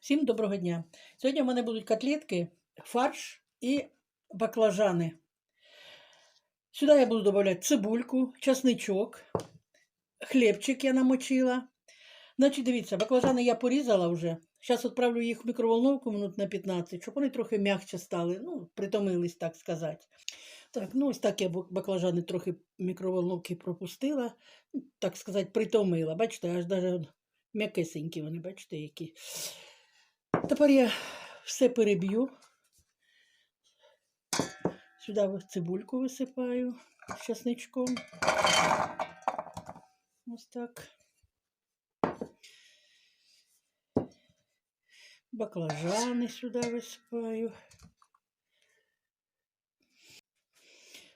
Всім доброго дня. Сьогодні в мене будуть котлетки, фарш і баклажани. Сюди я буду додавати цибульку, часничок, хлібчик я намочила. Значить, дивіться, баклажани я порізала вже. Зараз відправлю їх в мікроволновку минут на 15, щоб вони трохи м'якше стали, ну, притомились, так сказати. Так, ну ось так я баклажани трохи мікроволновки пропустила, так сказати, притомила. Бачите, аж навіть м'якесенькі вони, бачите, які. Тепер я все переб'ю. Сюди цибульку висипаю з часничком. Ось так. Баклажани сюди висипаю.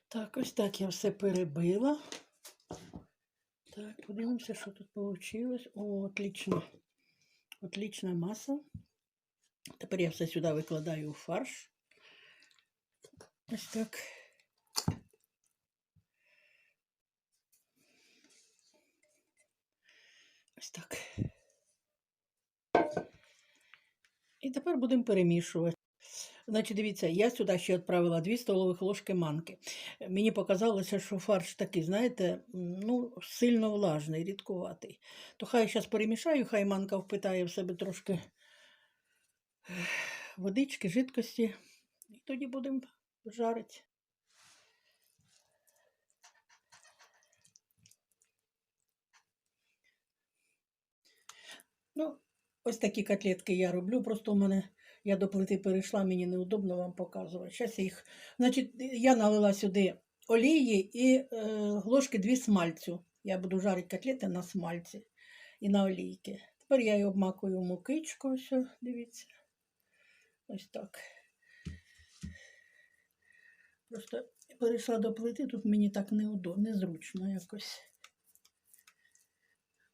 Так, ось так я все перебила. Так, подивимося, що тут вийшло. О, отлично. Отлична маса. Тепер я все сюди викладаю у фарш. Ось так. Ось так. І тепер будемо перемішувати. Значить, дивіться, я сюди ще відправила 2 столових ложки манки. Мені показалося, що фарш такий, знаєте, ну, сильно влажний, рідкуватий. То хай зараз перемішаю, хай манка впитає в себе трошки водички, жидкості. І тоді будемо жарити. Ну, ось такі котлетки я роблю. Просто у мене я до плити перейшла, мені неудобно вам показувати. Зараз їх. Значить, я налила сюди олії і е, ложки дві смальцю. Я буду жарити котлети на смальці і на олійки. Тепер я її обмакую. Ось, дивіться. Ось так. Просто перейшла до плити, тут мені так неудобно, незручно якось.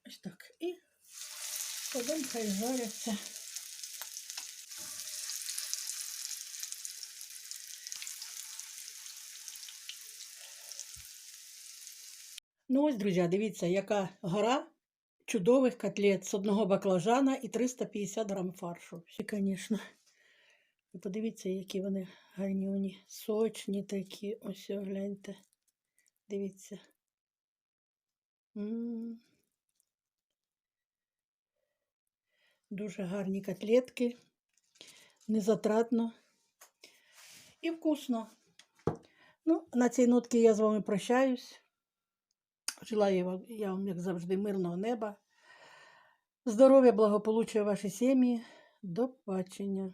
Ось так. І потім хай жаряться. Ну ось, друзі, дивіться, яка гора чудових котлет з одного баклажана і 350 грам фаршу. Всі, звісно. Ви подивіться, які вони гарнюні, сочні такі. Ось гляньте. Дивіться. М. Дуже гарні котлетки. Незатратно і вкусно. Ну, на цій нотці я з вами прощаюсь. Желаю вам, я вам, як завжди, мирного неба, здоров'я, благополуччя вашій сім'ї. До побачення.